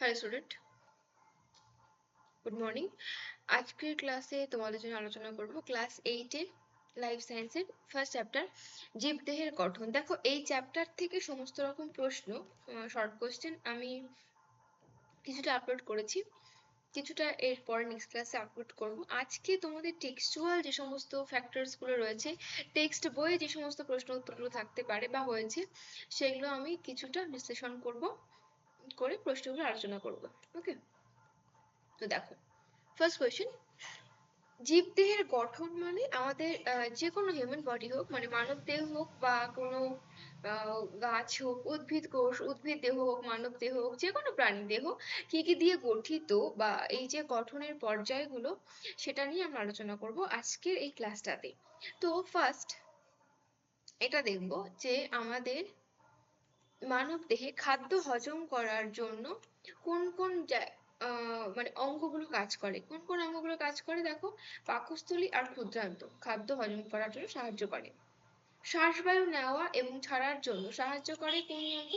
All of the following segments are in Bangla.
হ্যালো স্টুডেন্ট গুড মর্নিং আজকের ক্লাসে তোমাদের জন্য আলোচনা করব ক্লাস এইটের লাইফ সায়েন্সের ফার্স্ট চ্যাপ্টার জীবদেহের গঠন। দেখো, এই চ্যাপ্টার থেকে সমস্ত রকম প্রশ্ন শর্ট কোশ্চেন আমি কিছুটা আপলোড করেছি। কিছুটা এরপর নেক্সট ক্লাসে আপলোড করব। আজকে তোমাদের টেক্সচুয়াল যে সমস্ত ফ্যাক্টরসগুলো রয়েছে টেক্সট বইয়ে যে সমস্ত প্রশ্ন উত্তরগুলো থাকতে পারে বা হয়েছে, সেগুলো আমি কিছুটা বিশ্লেষণ করব। করে প্রশ্নগুলো আলোচনা করব ওকে তো দেখো ফার্স্ট কোয়েশ্চেন জীবদেহের গঠন মানে আমাদের যে কোনো হিউম্যান বডি হোক মানে মানব দেহ হোক বা কোনো গাছ হোক, উদ্ভিদ, কোষ, উদ্ভিদ দেহ হোক, মানব দেহ হোক যে কোনো প্রাণী দেহ, কি কি দিয়ে গঠিত বা এই যে গঠনের পর্যায়গুলো, সেটা নিয়ে আমরা আলোচনা করব আজকের এই ক্লাসটাতে তো ফার্স্ট এটা দেখব যে আমাদের মানব দেহে খাদ্য হজম করার জন্য কোন কোন মানে অঙ্গগুলো কাজ করে? কোন কোন অঙ্গগুলো কাজ করে? দেখো, পাকস্থলী আর ক্ষুদ্রান্ত। খাদ্য হজম করার জন্য সাহায্য করে। শ্বাসবায়ু নেওয়া এবং ছাড়ার জন্য সাহায্য করে কোন অঙ্গ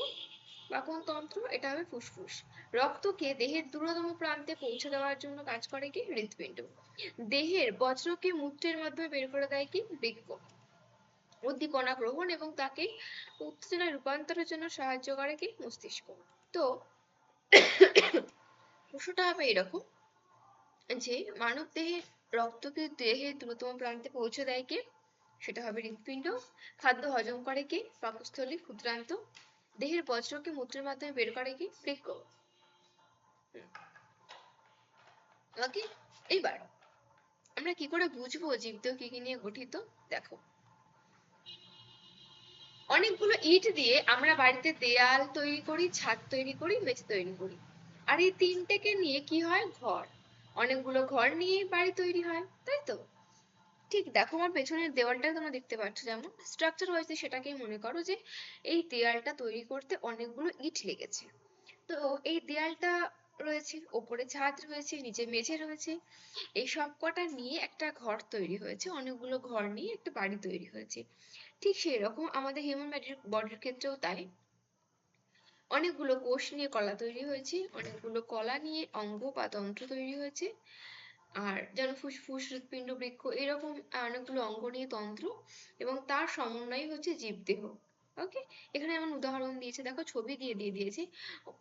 বা কোন তন্ত্র? এটা হবে ফুসফুস। রক্তকে দেহের দূরতম প্রান্তে পৌঁছে দেওয়ার জন্য কাজ করে কি? হৃৎপিণ্ড। দেহের বজ্রকে মূত্রের মাধ্যমে বের করে দেয় কি? বৃক্ক। উদ্দীপনা গ্রহণ এবং তাকে উত্তেজনায় রূপান্তরের জন্য সাহায্য করে কি? মস্তিষ্ক। তো প্রশ্নটা হবে এরকম যে মানব দেহে রক্তকে দেহের দ্রুততম প্রান্তে পৌঁছে দেয় কে? সেটা হবে হৃৎপিণ্ড। খাদ্য হজম করে কে? পাকস্থলী, ক্ষুদ্রান্ত। দেহের বজ্রকে মূত্রের মাধ্যমে বের করে কি? বৃক্ক। ওকে, এইবার আমরা কি করে বুঝব জীবদেহ কি কি নিয়ে গঠিত? দেখো। অনেকগুলো ইট দিয়ে আমরা বাড়িতে দেয়াল তৈরি করি, ছাদ তৈরি করি, মেঝ তৈরি করি। আর এই তিনটেকে নিয়ে কি হয়? ঘর। অনেকগুলো ঘর নিয়ে বাড়ি তৈরি হয়, তাই তো? ঠিক, দেখো আমার পেছনের দেওয়ালটা তোমরা দেখতে পাচ্ছ যেমন। স্ট্রাকচার হয়েছে সেটাকেই মনে করো যে এই দেয়ালটা তৈরি করতে অনেকগুলো ইট লেগেছে। তো এই দেয়ালটা রয়েছে, ওপরে ছাদ রয়েছে, নিচে মেঝে রয়েছে। এই সব কটা নিয়ে একটা ঘর তৈরি হয়েছে, অনেকগুলো ঘর নিয়ে একটা বাড়ি তৈরি হয়েছে। ঠিক সেই রকম আমাদের হিউম্যান বডির ক্ষেত্রেও তাই। অনেকগুলো কোষ নিয়ে কলা তৈরি হয়েছে, অনেকগুলো কলা নিয়ে অঙ্গ বা তন্ত্র তৈরি হয়েছে। আর যেমন ফুসফুস হৃৎপিণ্ড, বৃক্ষ, এরকম অনেকগুলো অঙ্গ নিয়ে তন্ত্র এবং তার সমন্বয় হচ্ছে জীবদেহ। ওকে এখানে এমন উদাহরণ দিয়েছে, দেখো, ছবি দিয়ে দিয়ে দিয়েছে।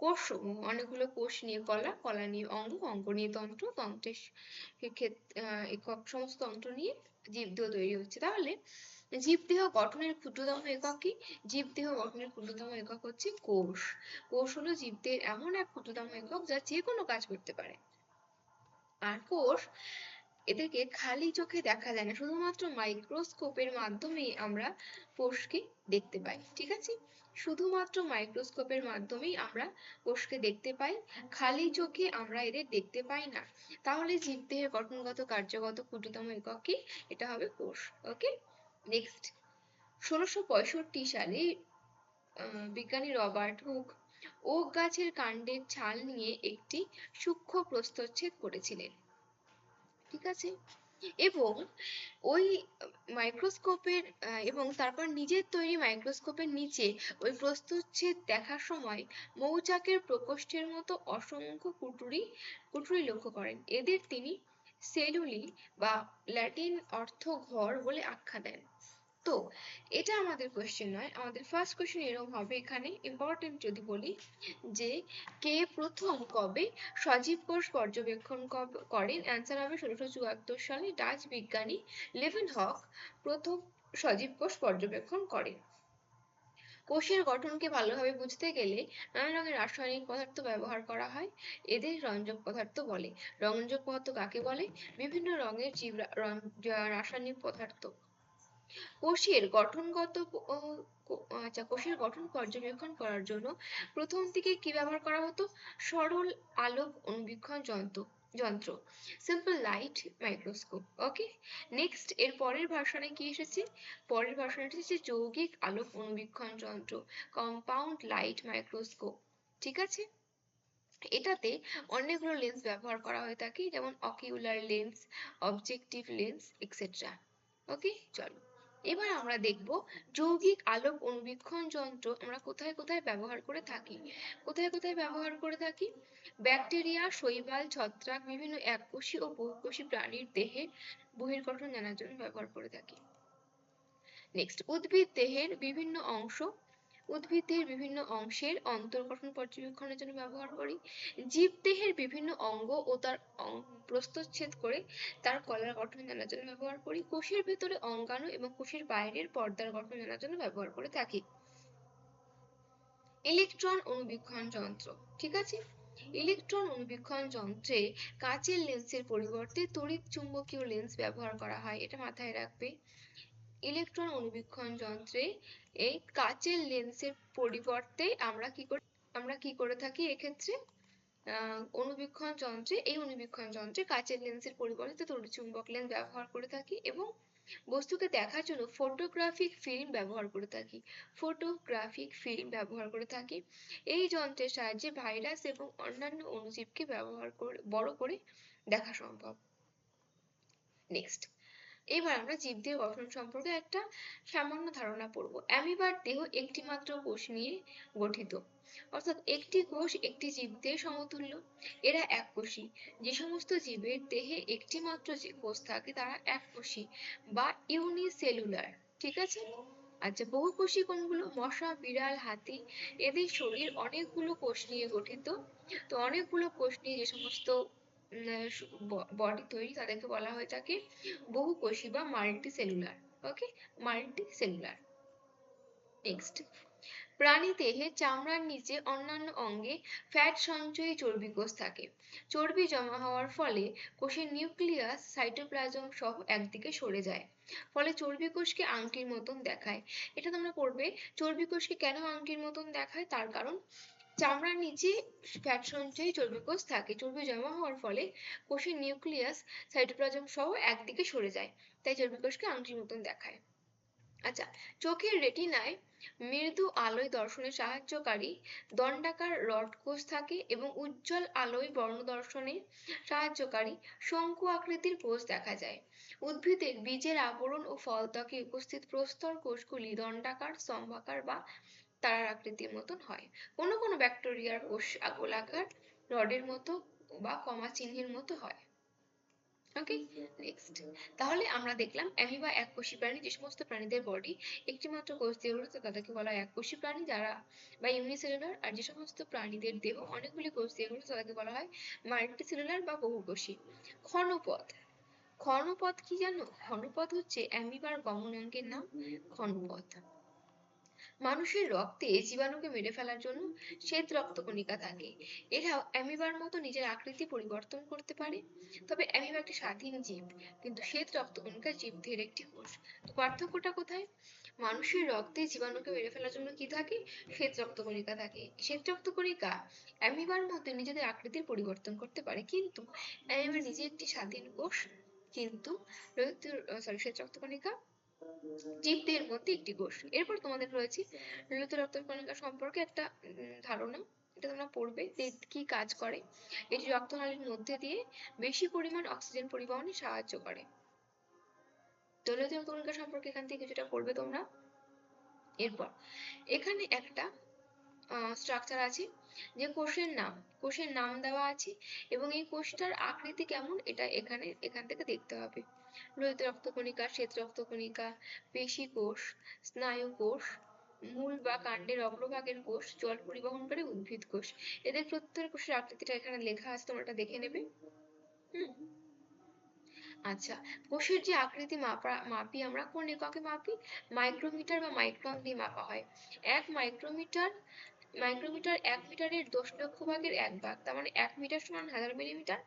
কোষ অনেকগুলো কোষ নিয়ে কলা কলা নিয়ে অঙ্গ অঙ্গ নিয়ে তন্ত্র, তন্ত্রের সমস্ত তন্ত্র নিয়ে জীবদেহ তৈরি হচ্ছে। তাহলে জীবদেহ গঠনের ক্ষুদ্রতম একক কি? জীবদেহ গঠনের ক্ষুদ্রতম একক হচ্ছে কোষ। কোষ হলো জীবদেহের এমন এক ক্ষুদ্রতম একক যা যে কোনো কাজ করতে পারে। আর কোষ এদেরকে খালি চোখে দেখা যায় না, শুধুমাত্র মাইক্রোস্কোপের মাধ্যমেই আমরা কোষকে দেখতে পাই, ঠিক আছে? শুধুমাত্র মাইক্রোস্কোপের মাধ্যমেই আমরা কোষকে দেখতে পাই, খালি চোখে আমরা এদের দেখতে পাই না। তাহলে জীবদেহের গঠনগত, কার্যগত ক্ষুদ্রতম একক কি? এটা হবে কোষ ওকে নেক্সট ষোলোশো পঁয়ষট্টি সালে বিজ্ঞানী রবার্ট হুক ওক গাছের কাণ্ডের ছাল নিয়ে একটি সূক্ষ্ম প্রস্তচ্ছেদ করেছিলেন। ঠিক আছে? এবং ওই মাইক্রোস্কোপের এবং তারপর নিজের তৈরি মাইক্রোস্কোপের নিচে ওই প্রস্তুচ্ছেদ দেখার সময় মৌচাকের প্রকোষ্ঠের মতো অসংখ্য কুটুরি কুটুরি লক্ষ্য করেন। এদের তিনি সেলুলি বা ল্যাটিন অর্থ ঘর বলে আখ্যা দেন। তো এটা আমাদের কোয়েশ্চেন নয়। আমাদের ফার্স্ট কোয়েশ্চেন এরকম হবে এখানে। ইম্পর্টেন্ট যদি বলি যে, কে প্রথম কবে সজীব কোষ পর্যবেক্ষণ করেন? অ্যান্সার হবে ষোলোশো চুয়াত্তর সালে ডাচ বিজ্ঞানী লেভেন হক প্রথম সজীব কোষ পর্যবেক্ষণ করেন। কোষের গঠনকে ভালোভাবে বুঝতে গেলে নানা রঙের রাসায়নিক পদার্থ ব্যবহার করা হয়। এদের রঞ্জক পদার্থ বলে। রঞ্জক পদার্থ কাকে বলে? বিভিন্ন রঙের জীব রাসায়নিক পদার্থ। কোষের গঠনগত আচ্ছা কোষের গঠন পর্যবেক্ষণ করার জন্য প্রথম দিকে কি ব্যবহার করা হতো? সরল আলোক অনুবীক্ষণ যন্ত্র যন্ত্র। Simple light microscope okay next এর পরের ভার্সনে কি এসেছে? পরের ভার্সনে এসেছে যৌগিক আলোক অনুবীক্ষণ যন্ত্র কম্পাউন্ড লাইট মাইক্রোস্কোপ ঠিক আছে? এটাতে অনেকগুলো লেন্স ব্যবহার করা হয়ে থাকে, যেমন ocular lens objective lens extra okay চলো। এবার আমরা দেখব যৌগিক আলোক অণুবীক্ষণ যন্ত্র আমরা কোথায় কোথায় ব্যবহার করে থাকি। কোথায় কোথায় ব্যবহার করে থাকি? ব্যাকটেরিয়া, শৈবাল, ছত্রাক, বিভিন্ন এককোষী ও বহুকোষী প্রাণীর দেহে বহির্গঠন জানার জন্য ব্যবহার করে থাকি। নেক্সট উদ্ভিদ দেহের বিভিন্ন অংশ উদ্ভিদের বিভিন্ন অংশের অন্তর্গঠন পর্যবেক্ষণের জন্য ব্যবহার করি। জীব দেহের বিভিন্ন অঙ্গ ও তার প্রস্থচ্ছেদ করে তার কলার গঠন জানার জন্য ব্যবহার করি। কোষের ভেতরে অঙ্গাণু এবং কোষের বাইরের পর্দার গঠন জানার জন্য ব্যবহার করে থাকি। ইলেকট্রন অণুবীক্ষণ যন্ত্র, ঠিক আছে? ইলেকট্রন অণুবীক্ষণ যন্ত্রে কাঁচের লেন্সের পরিবর্তে তড়িৎ চুম্বকীয় লেন্স ব্যবহার করা হয়। এটা মাথায় রাখবে। ইলেকট্রন অনুবীক্ষণ যন্ত্রে এই কাচের লেন্সের পরিবর্তে আমরা কি করে, আমরা কি করে থাকি এক্ষেত্রে? আহ অণুবীক্ষণ যন্ত্রে, এই অণুবীক্ষণ যন্ত্রে কাচের লেন্সের পরিবর্তে তড়িৎচুম্বক লেন্স ব্যবহার করে থাকি এবং বস্তুকে দেখার জন্য ফটোগ্রাফিক ফিল্ম ব্যবহার করে থাকি। ফটোগ্রাফিক ফিল্ম ব্যবহার করে থাকি। এই যন্ত্রের সাহায্যে ভাইরাস এবং অন্যান্য অণুজীবকে ব্যবহার করে, বড় করে দেখা সম্ভব। নেক্সট এবার আমরা জীবদেহ গঠন সম্পর্কে একটা সামান্য ধারণা পড়ব। অ্যামিবার দেহ একটি মাত্র কোষ নিয়ে গঠিত। অর্থাৎ একটি কোষ একটি জীবদেহ সমতুল্য। এরা এককোষী। যে সমস্ত জীবের দেহে একটি মাত্র কোষ থাকে তারা এককোষী বা ইউনিসেলুলার। ঠিক আছে? আচ্ছা বহু বহুকোষী কোনগুলো? মশা, বিড়াল, হাতি, এদের শরীর অনেকগুলো কোষ নিয়ে গঠিত। তো অনেকগুলো কোষ নিয়ে যে সমস্ত বডি তৈরি তাদেরকে বলা হয়ে থাকে বহুকোষী বা multicellular okay multicellular next প্রাণী দেহে চামড়ার নিচে অন্যান্য অঙ্গে ফ্যাট সঞ্চয়ী চর্বি কোষ থাকে। চর্বি জমা হওয়ার ফলে কোষের নিউক্লিয়াস সাইটোপ্লাজম সহ একদিকে সরে যায়। ফলে চর্বি কোষকে আংটির মতন দেখায়। এটা তোমরা পড়বে, চর্বি কোষকে কেন আংটির মতন দেখায়? তার কারণ চামড়ার নিচে ফ্যাট সঞ্চয়ী চর্বি কোষ থাকে। চর্বি জমা হওয়ার ফলে কোষের নিউক্লিয়াস সাইটোপ্লাজম সহ একদিকে সরে যায়, তাই চর্বি কোষকে আংটির মতন দেখায়। আচ্ছা চোখের রেটিনায় মৃদু আলোয় দর্শনে সাহায্যকারী দণ্ডাকার রড কোষ থাকে এবং উজ্জ্বল আলোয় বর্ণ দর্শনে সাহায্যকারী শঙ্কু আকৃতির কোষ দেখা যায়। উদ্ভিদের বীজের আবরণ ও ফলত্বকে উপস্থিত প্রস্তর কোষগুলি দণ্ডাকার, স্তম্ভাকার বা তারার আকৃতির মতন হয়। কোনো কোনো ব্যাকটেরিয়ার কোষ গোলাকার রডের মতো বা কমা চিহ্নের মতো হয়। ওকে নেক্সট তাহলে আমরা দেখলাম অ্যামিবা এককোষী প্রাণী যে সমস্ত প্রাণীদের বডি একটি মাত্র কোষ দিয়ে গঠিত, তাদেরকে বলা হয় এককোষী প্রাণী যারা বা ইউনিসেলুলার আর যে সমস্ত প্রাণীদের দেহ অনেকগুলি কোষ দিয়ে গঠিত, তাদেরকে বলা হয় মাল্টিসেলুলার বা বহুকোষী ক্ষণপথ ক্ষণপথ কি জানো? ক্ষণপথ হচ্ছে অ্যামিবার গমনাঙ্গের নাম। ক্ষণপথ মানুষের রক্তে জীবাণুকে মেরে ফেলার জন্য শ্বেত রক্তকণিকা থাকে। এরা অ্যামিবার মতো নিজের আকৃতি পরিবর্তন করতে পারে। তবে অ্যামিবা একটি স্বাধীন জীব, কিন্তু শ্বেত রক্তকণিকা জীবদের একটি কোষ। তো পার্থক্যটা কোথায়? মানুষের রক্তে জীবাণুকে মেরে ফেলার জন্য কি থাকে? শ্বেত রক্তকণিকা থাকে। শ্বেত রক্তকণিকা অ্যামিবার মতো নিজেদের আকৃতির পরিবর্তন করতে পারে, কিন্তু অ্যামিবার নিজে একটি স্বাধীন কোষ, কিন্তু সরি শ্বেত রক্তকণিকা জীবদের মধ্যে একটি কোষ এরপর তোমাদের রয়েছে লোহিত রক্তকণিকা সম্পর্কে একটা ধারণা। এটা তোমরা পড়বে যে কি কাজ করে। এটি রক্তনালীর মধ্যে দিয়ে বেশি পরিমাণ অক্সিজেন পরিবহনে সাহায্য করে। লোহিত রক্তকণিকা সম্পর্কে এখান থেকে কিছুটা পড়বে তোমরা। এরপর, এখানে একটা স্ট্রাকচার আছে যে কোষের নাম কোষের নাম দেওয়া আছে এবং এই কোষটার আকৃতি কেমন, এটা এখানে, এখান থেকে দেখতে হবে। লোহিত রক্তকণিকা শ্বেত রক্তকণিকা পেশি কোষ, স্নায়ু কোষ, মূল বা কাণ্ডের অগ্রভাগের কোষ, জল পরিবহনকারী উদ্ভিদ কোষ। এদের প্রত্যেক কোষের আকৃতিটা এখানে লেখা আছে, তোমরা এটা দেখে নেবে। হুম। আচ্ছা কোষের যে আকৃতি মাপা, মাপি আমরা, কোন এককে মাপি? মাইক্রোমিটার বা মাইক্রন দিয়ে মাপা হয়। এক মাইক্রোমিটার মাইক্রোমিটার এক মিটারের দশ লক্ষ ভাগের এক ভাগ, তার মানে এক মিটার সমান হাজার মিলিমিটার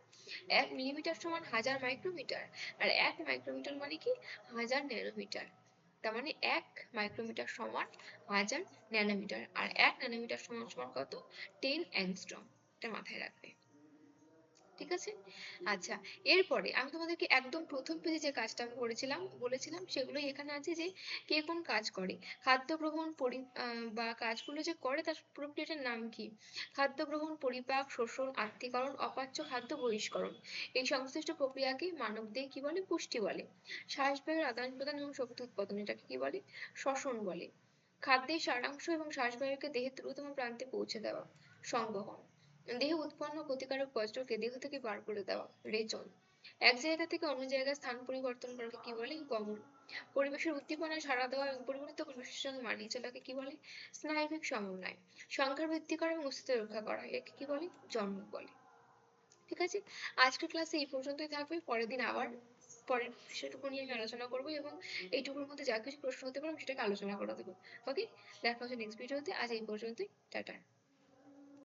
এক মিলিমিটার সমান হাজার মাইক্রোমিটার আর এক মাইক্রোমিটার মানে কি? হাজার ন্যানোমিটার তার মানে এক মাইক্রোমিটার সমান হাজার ন্যানোমিটার আর এক ন্যানোমিটার সমান সমান কত? টেন অ্যাংস্ট্রম এটা মাথায় রাখবে। ঠিক আছে? আচ্ছা এরপরে আমি তোমাদেরকে একদম প্রথম পেজে যে কাজটা আমি করেছিলাম, বলেছিলাম সেগুলোই এখানে আছে যে কে কোন কাজ করে। খাদ্য গ্রহণ পরি বা কাজগুলো যে করে তার প্রক্রিয়াটার নাম কি? খাদ্য গ্রহণ, পরিপাক, শোষণ আত্তীকরণ অপাচ্য খাদ্য বহিষ্করণ। এই সংশ্লিষ্ট প্রক্রিয়াকে মানবদেহে কি বলে? পুষ্টি বলে। শ্বাসবায়ুর আদান প্রদান এবং শক্তি উৎপাদন এটাকে কি বলে? শ্বসন বলে। খাদ্যের সারাংশ এবং শ্বাসবায়ুকে দেহের দ্রুততম প্রান্তে পৌঁছে দেওয়া। সংবহন। দেহে উৎপন্ন ক্ষতিকারক বজ্রকে দেহ থেকে বার করে দেওয়া, রেচন। এক জায়গা থেকে অন্য জায়গায় স্থান পরিবর্তন করাকে কি বলে? গমন। পরিবেশের উদ্দীপনায় সাড়া দেওয়া এবং পরিবর্তিত পরিবেশের সঙ্গে মানিয়ে চলাকে কি বলে? স্নায়বিক সমন্বয়। সংখ্যার বৃদ্ধি করা এবং অস্তিত্ব রক্ষা করা, একে কি বলে? জন্ম বলে। ঠিক আছে? আজকের ক্লাসে এই পর্যন্তই থাকবে। পরের দিন আবার পরের বিষয়টুকু নিয়ে আলোচনা করব এবং এইটুকুর মধ্যে যা কিছু প্রশ্ন হতে পারে আমি সেটাকে আলোচনা করে দেবো ওকে দেখা হচ্ছে নেক্সট ভিডিওতে আজ এই পর্যন্তই। টাটা।